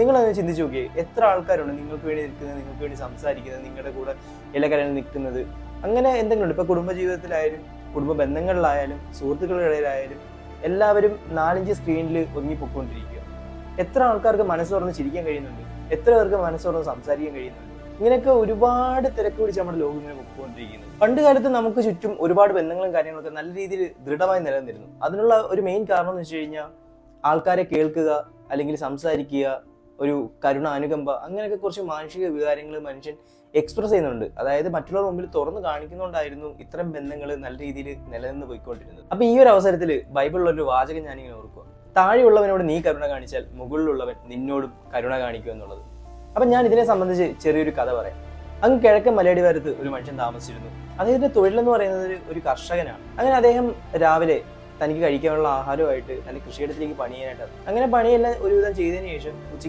നിങ്ങളൊന്ന് ചിന്തിച്ച് നോക്കിയേ. എത്ര ആൾക്കാരുണ്ട് നിങ്ങൾക്ക് വേണ്ടി നിൽക്കുന്നത് നിങ്ങൾക്ക് വേണ്ടി സംസാരിക്കുന്നത് നിങ്ങളുടെ കൂടെ എല്ലാ നിൽക്കുന്നത്? അങ്ങനെ എന്തെങ്കിലും ഉണ്ട് കുടുംബ ജീവിതത്തിലായാലും കുടുംബ ബന്ധങ്ങളിലായാലും സുഹൃത്തുക്കളുടെ ഇടയിലായാലും എല്ലാവരും നാലഞ്ച് സ്ക്രീനിൽ ഒതുങ്ങി പൊക്കൊണ്ടിരിക്കുക എത്ര ആൾക്കാർക്ക് മനസ്സ് ചിരിക്കാൻ കഴിയുന്നുണ്ട്? എത്ര പേർക്ക് മനസ്സ് സംസാരിക്കാൻ കഴിയുന്നുണ്ട്? ഇങ്ങനെയൊക്കെ ഒരുപാട് തിരക്ക് പിടിച്ച് നമ്മുടെ ലോകം ഇങ്ങനെ പൊയ്ക്കൊണ്ടിരിക്കുന്നു. പണ്ട് കാലത്ത് നമുക്ക് ചുറ്റും ഒരുപാട് ബന്ധങ്ങളും കാര്യങ്ങളൊക്കെ നല്ല രീതിയിൽ ദൃഢമായി നിലനിന്നിരുന്നു. അതിനുള്ള ഒരു മെയിൻ കാരണം എന്ന് വെച്ച് കഴിഞ്ഞാൽ ആൾക്കാരെ കേൾക്കുക അല്ലെങ്കിൽ സംസാരിക്കുക ഒരു കരുണ അനുകമ്പ അങ്ങനെയൊക്കെ കുറച്ച് മാനുഷിക വികാരങ്ങൾ മനുഷ്യൻ എക്സ്പ്രസ് ചെയ്യുന്നുണ്ട്. അതായത് മറ്റുള്ളവർ മുമ്പിൽ തുറന്നു കാണിക്കുന്നതുകൊണ്ടായിരുന്നു ഇത്തരം ബന്ധങ്ങൾ നല്ല രീതിയിൽ നിലനിന്ന് പോയിക്കൊണ്ടിരുന്നത്. അപ്പൊ ഈ ഒരു അവസരത്തിൽ ബൈബിളിലുള്ള ഒരു വാചകം ഞാനിങ്ങനെ ഓർക്കുക താഴെയുള്ളവനോട് നീ കരുണ കാണിച്ചാൽ മുകളിലുള്ളവൻ നിന്നോടും കരുണ കാണിക്കും എന്നുള്ളത്. അപ്പൊ ഞാൻ ഇതിനെ സംബന്ധിച്ച് ചെറിയൊരു കഥ പറയാം. അങ്ങ് കിഴക്കൻ മലയടിവാരത്ത് ഒരു മനുഷ്യൻ താമസിച്ചിരുന്നു. അദ്ദേഹത്തിന്റെ തൊഴിലെന്ന് പറയുന്നത് ഒരു കർഷകനാണ്. അങ്ങനെ അദ്ദേഹം രാവിലെ തനിക്ക് കഴിക്കാനുള്ള ആഹാരമായിട്ട് തന്റെ കൃഷിയിടത്തിലേക്ക് പണിയാനായിട്ട് അങ്ങനെ പണിയെല്ലാം ഒരുവിധം ചെയ്തതിനു ശേഷം ഉച്ചയ്ക്ക്